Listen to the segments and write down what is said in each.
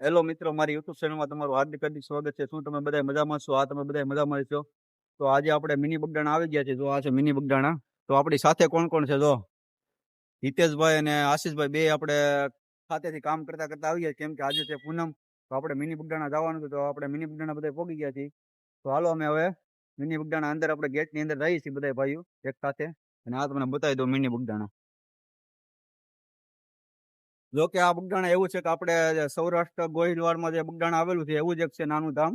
Hello મિત્રો, મારી YouTube ચેનલમાં તમારું હાર્દિક હાર્દિક સ્વાગત છે. શું તમે બધા મજામાં છો? આ તમે બધા મજામાં છો? તો આજે આપણે મિની બગડાણા આવી ગયા છે. જો આ છે મિની બગડાણા તો આપણી સાથે કોણ કોણ છે? જો હિતેશભાઈ અને આશીષભાઈ, બે આપણે ખાતેથી કામ કરતા કરતા આવી ગયા કેમ કે આજે છે પૂનમ. તો આપણે મિની બગડાણા જવાનું હતું તો આપણે મિની બગડાણા બધા પોગી ગયા છીએ. તો હાલો અમે હવે મિની બગડાણા અંદર, આપણે ગેટની અંદર રહીએ છીએ બધા ભાઈઓ એક સાથે. અને આ તમને બતાવી દો મિની બગડાણા જો કે આ બગડાણા એવું છે કે આપણે સૌરાષ્ટ્ર ગોહિલવાડમાં જે બગડાણા આવેલું છે, એવું જ એક છે નાનું ધામ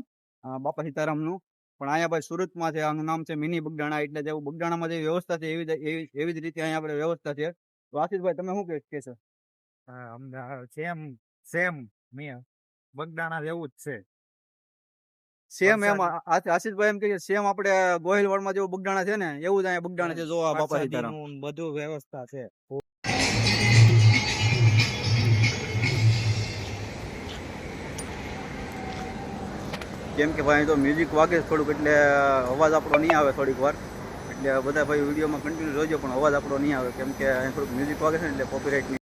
બાપા સીતારામનું. પણ અહીંયા ભાઈ સુરતમાં છે, આનું નામ છે મિની બગડાણા એટલે જેવું બગડાણામાં જે વ્યવસ્થા છે, એવી એવી જ રીતે અહીંયા આપણે વ્યવસ્થા છે. તો આશીષભાઈ, તમે શું કહે કહેશો? હા સેમ સેમ મેં બગદાણા જેવું જ છે. સેમ એમ આશીષભાઈ એમ કે સેમ આપણે ગોહિલવાડમાં જેવું બગડાણા છે ને એવું જ અહીંયા બગડાણા છે જોવા બાપા સીતારામ. બધું વ્યવસ્થા છે. કેમ કે ભાઈ તો મ્યુઝિક વાગે થોડુંક એટલે અવાજ આપણો નહીં આવે થોડીક વાર. એટલે બધા ભાઈ વિડીયોમાં કન્ટિન્યુ જોજો પણ અવાજ આપણો નહીં આવે. કેમ કે અહીંયા થોડુંક મ્યુઝિક વાગે છે એટલે કોપીરાઇટ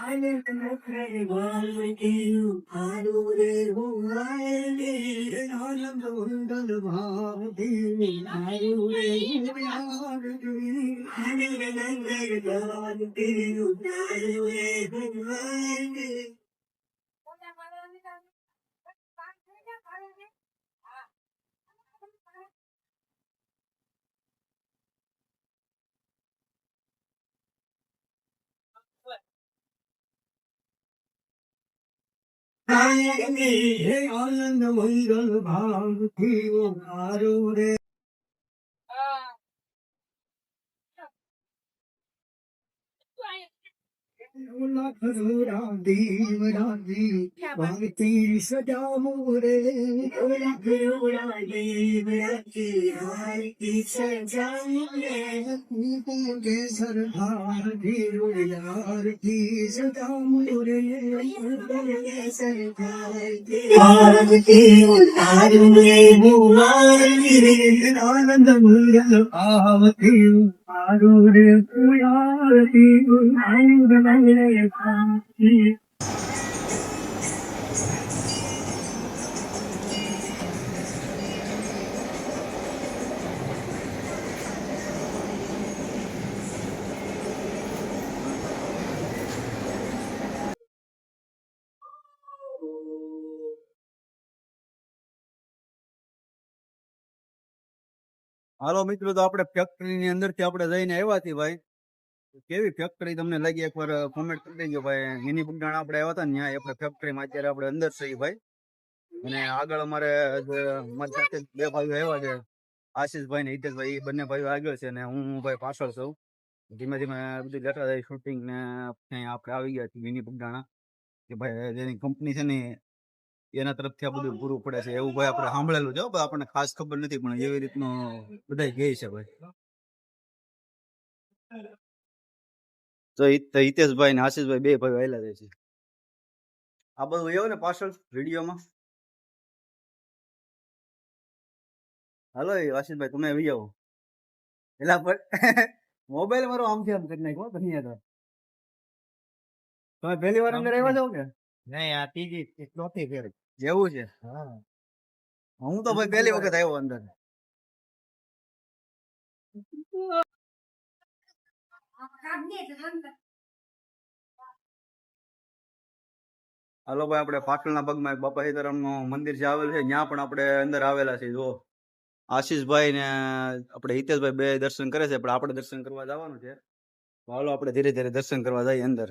આનંદ મંગલ ભાવથી મારો રે લાખ દેવ રાજી ભક્તિ સજાવો રે I am the only one who can be your. દેવ રાજી ભક્તિ સજાવો રે પૂજે સરદાર ધીરો યારથી સજાવો ભારતી ઉતારું રે મુવારી આનંદ મંગલ આવતી મારું રે પુયારતી આનંદ મંગલ આવતી હાલો મિત્રો તો આપણે ફેક્ટરીની અંદરથી આપણે જઈને આવ્યા છીએ ભાઈ. કેવી ફેક્ટરી તમને લાગી? એકવાર કોમેન્ટ કરી દેજો ભાઈ. મિની બગડાણા આપણે આવ્યા હતા ને ત્યાં આપણે ફેક્ટરીમાં અત્યારે આપણે અંદર છીએ ભાઈ. અને આગળ અમારે મારી સાથે બે ભાઈઓ આવ્યા છે, આશીષભાઈ ને હિતેશભાઈ, એ બંને ભાઈઓ આગળ છે ને હું ભાઈ પાછળ છું. ધીમે ધીમે બધું લેતા જાય શૂટિંગ ને આપણે આવી ગયા છીએ મિની બગડાણા કે ભાઈ, જેની કંપની છે ને, એના તરફથી આ બધું પૂરું પડે છે. એવું ભાઈ આપણે સાંભળેલું છે આપણને ખાસ ખબર નથી, પણ એવી રીતનું બધા ગઈ છે ભાઈ. તો હિતેશભાઈ ને આશીષભાઈ બે ભાઈ વહેલા રહે છે. આ બધું એવું ને પાછળ વિડીયોમાં? હાલો આશીષભાઈ તમે આવી. જાઓ એલા પર મોબાઈલ મારો આમથી આમ કરી નાખ્યો તમે તો. તમે પહેલી વાર અંદર આવ્યા છો કે? નહીં આ ત્રીજી ચોથી ફેર. જેવું છે? હા. હું તો ભાઈ પહેલી વખત આવ્યો અંદર. હાલો ભાઈ, આપણે પાટણના પગમાં એક બાપા સીતારામનું મંદિર જે આવેલ છે, ત્યાં પણ આપણે અંદર આવેલા છે જો આશીષભાઈ ને આપણે હિતેશભાઈ બે દર્શન કરે છે, પણ આપણે દર્શન કરવા જવાનું છે. હાલો, આપણે ધીરે ધીરે દર્શન કરવા જઈએ અંદર.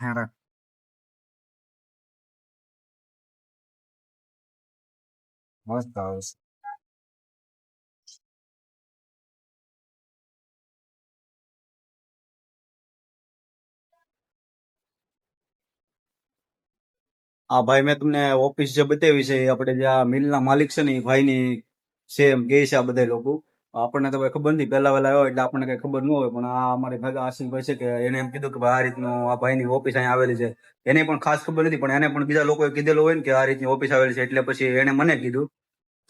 હારા મસ્ત those? આ ભાઈ મેં તમને ઓફિસ જે બતાવી છે આપણે જે આ મિલના માલિક છે ને એ છે એમ કહે છે આ બધા લોકો. આપણને તો ખબર નથી પહેલા વહેલા આવ્યો એટલે આપણને કઈ ખબર ન હોય, પણ આ અમારે ભેગા આશીષભાઈ છે કે એને એમ કીધું કે આ રીતનું આ ભાઈની ઓફિસ અહીંયા આવેલી છે. એને પણ ખાસ ખબર નથી, પણ એને પણ બીજા લોકોએ કીધેલું હોય ને કે આ રીતની ઓફિસ આવેલી છે, એટલે પછી એને મને કીધું.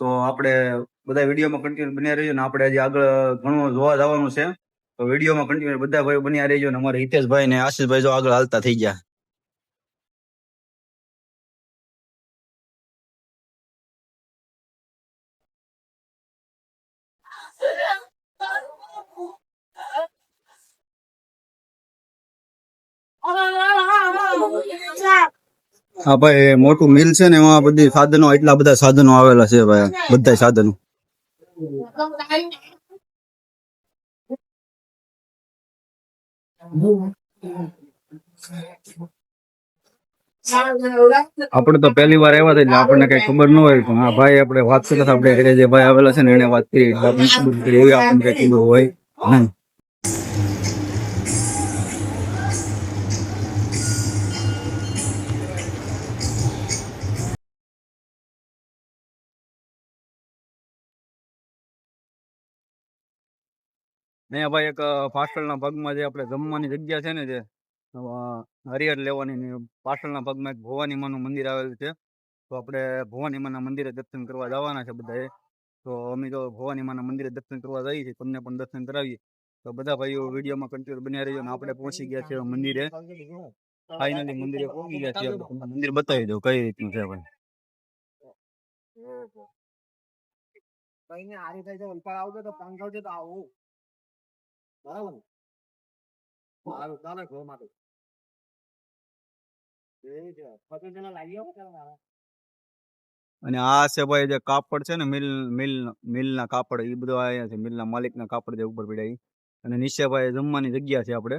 તો આપણે બધા વિડીયોમાં કન્ટિન્યુ બન્યા રહીજો ને આપણે હજી આગળ ઘણું જોવા જવાનું છે. તો વિડીયોમાં કન્ટિન્યુ બધા ભાઈઓ બન્યા રહીજો ને અમારે હિતેશભાઈ ને આશીષભાઈ જો આગળ હાલતા થઈ ગયા. હા ભાઈ મોટું મિલ છે ને, એમાં બધી સાધનો, એટલા બધા સાધનો આવેલા છે ભાઈ બધા સાધનો આપણે તો પહેલી વાર આવ્યા હતા એટલે આપણને કઈ ખબર ન હોય, પણ આ ભાઈ આપણે વાત કરતા આપણે જે ભાઈ આવેલા છે ને, એને વાત કરી, એટલે આપણે ખબર. એવી આપણને કઈ ખબર હોય નહીં અહીંયા ભાઈ એક પાછળના ભાગમાં જે આપણે જમવાની જગ્યા છે ને જે હરિહર લેવાની ને પાછળના ભાગમાં એક ભવાની મંદિર આવેલું છે. તો આપણે ભવાની મંદિરે દર્શન કરવા જવાના છે બધાએ. તો અમે તો ભવાની મંદિરે દર્શન કરવા જઈએ છીએ, તમને પણ દર્શન કરાવીએ. તો બધા ભાઈઓ વિડીયોમાં કન્ટિન્યુ બન્યા રહીજો અને આપણે પહોંચી ગયા છે મંદિરે. ફાઇનલી મંદિરે પહોંચી ગયા છીએ મંદિર બતાવી દઉં કઈ રીતનું છે ભાઈ અને આ છે ભાઈ જે કાપડ છે ને મિલ મિલ મિલના કાપડ એ બધું અહીંયા છે મિલના માલિકના કાપડ જે ઉપર પડ્યા અને નીચે ભાઈ જમવાની જગ્યા છે આપણે.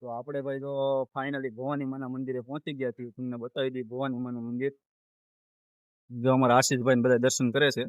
તો આપણે ભાઈ તો ફાઇનલી ભવાની માના મંદિરે પહોંચી ગયા છીએ. તમને બતાવી દઈએ ભવાની માનું મંદિર. જો અમારા આશીષભાઈ બધા દર્શન કરે છે.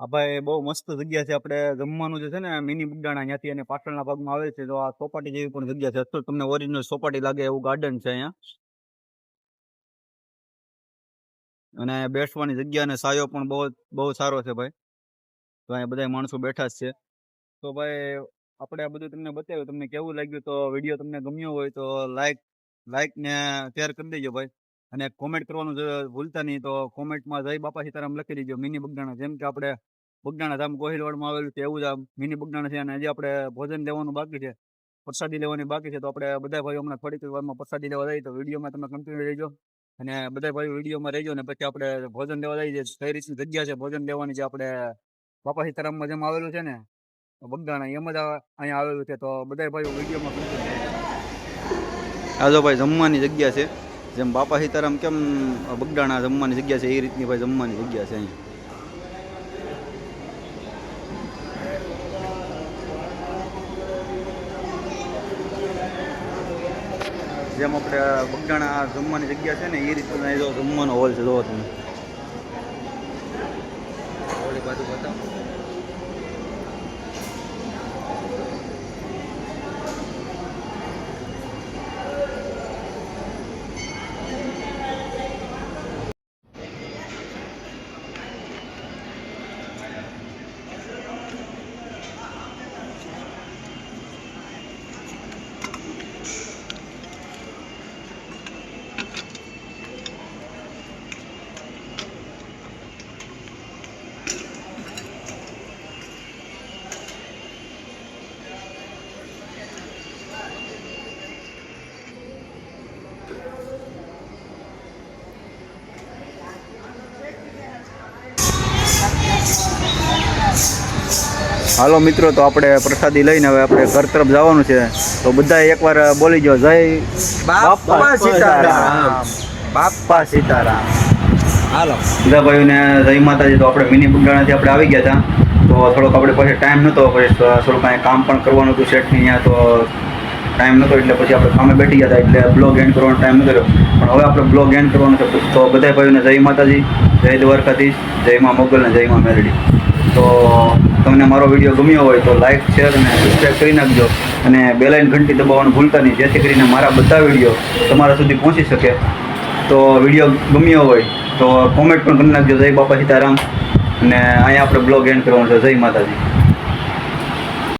આ ભાઈ બહુ મસ્ત જગ્યા છે આપણે જમવાનું જે છે ને, મિની બુડાણા ત્યાંથી અને પાટણના ભાગમાં આવે છે. તો આ ચોપાટી જેવી પણ જગ્યા છે. અત્યારે તમને ઓરિજિનલ ચોપાટી લાગે એવું ગાર્ડન છે અહીંયા? અને બેસવાની જગ્યા અને સાયો પણ બહુ બહુ સારો છે ભાઈ. તો અહીંયા બધા માણસો બેઠા જ છે. તો ભાઈ, આપણે આ બધું તમને બતાવ્યું. તમને કેવું લાગ્યું તો વીડિયો તમને ગમ્યો હોય તો લાઈક લાઈક ને શેર કરી દેજો ભાઈ. અને કોમેન્ટ કરવાનું ભૂલતા નહીં તો કોમેન્ટમાં જય બાપા સીતારામ લખી દેજો, મિની બગડાણા જેમ કે આપણે બગડાણા ધામ ગોહિલવાડમાં આવેલું છે, એવું જ આમ મિની બગડાણા છે અને હજી આપણે ભોજન લેવાનું બાકી છે, પ્રસાદી લેવાની બાકી છે, તો આપણે બધા ભાઈઓ હમણાં થોડીક વારમાં પ્રસાદી લેવા જઈએ તો વિડીયોમાં તમે કન્ટિન્યુ રહેજો અને બધા ભાઈઓ વિડીયોમાં રહેજો ને પછી આપણે ભોજન લેવા જઈએ કઈ રીતની જગ્યા છે ભોજન લેવાની જે આપણે બાપા સીતારામમાં જેમ આવેલું છે ને બગદાણા એમ જ અહીંયા આવેલું છે, તો બધા ભાઈઓ વિડીયોમાં આજો. ભાઈ જમવાની જગ્યા છે જેમ બાપા સીતારામ કેમ બગડાણા જમવાની જગ્યા છે એ રીતની ભાઈ જમવાની જગ્યા છે અહીં. જેમ આપણે બગડાણા જમવાની જગ્યા છે ને એ રીતનું જમવાનો હોલ છે જોવો તમે. બાજુ બતાવો. હાલો મિત્રો તો આપણે પ્રસાદી લઈને હવે આપણે ઘર તરફ જવાનું છે. તો બધા એકવાર બોલી જો જય બાપા સીતારામ. બાપા સીતારામ. હાલો. બધા ભાઈઓને જય માતાજી તો આપણે મિની બુગડાણાથી આપણે આવી ગયા હતા તો થોડોક આપણે પછી ટાઈમ નહોતો પછી થોડુંક કાંઈ કામ પણ કરવાનું હતું શેઠની અહીંયા તો ટાઈમ નહોતો એટલે પછી આપણે કામે બેઠી ગયા હતા એટલે બ્લોગ એન્ડ કરવાનો ટાઈમ ન કર્યો પણ હવે આપણે બ્લોગ એન્ડ કરવાનો છે. તો બધા ભાઈઓને જય માતાજી જય દ્વારકાધીશ જય માં મોગલ ને જય માં મેરડી. તો તમને મારો વીડિયો ગમ્યો હોય તો લાઈક શેર અને સબસ્ક્રાઈબ કરી નાખજો. અને બેલાઇન ઘંટી દબાવવાનું ભૂલતા નહીં, જેથી કરીને મારા બધા વીડિયો તમારા સુધી પહોંચી શકે. તો વીડિયો ગમ્યો હોય તો કોમેન્ટ પણ કરી નાખજો. જય બાપા સીતારામ. અને અહીંયા આપણે બ્લોગ એન્ડ કરવાનો છે. જય માતાજી.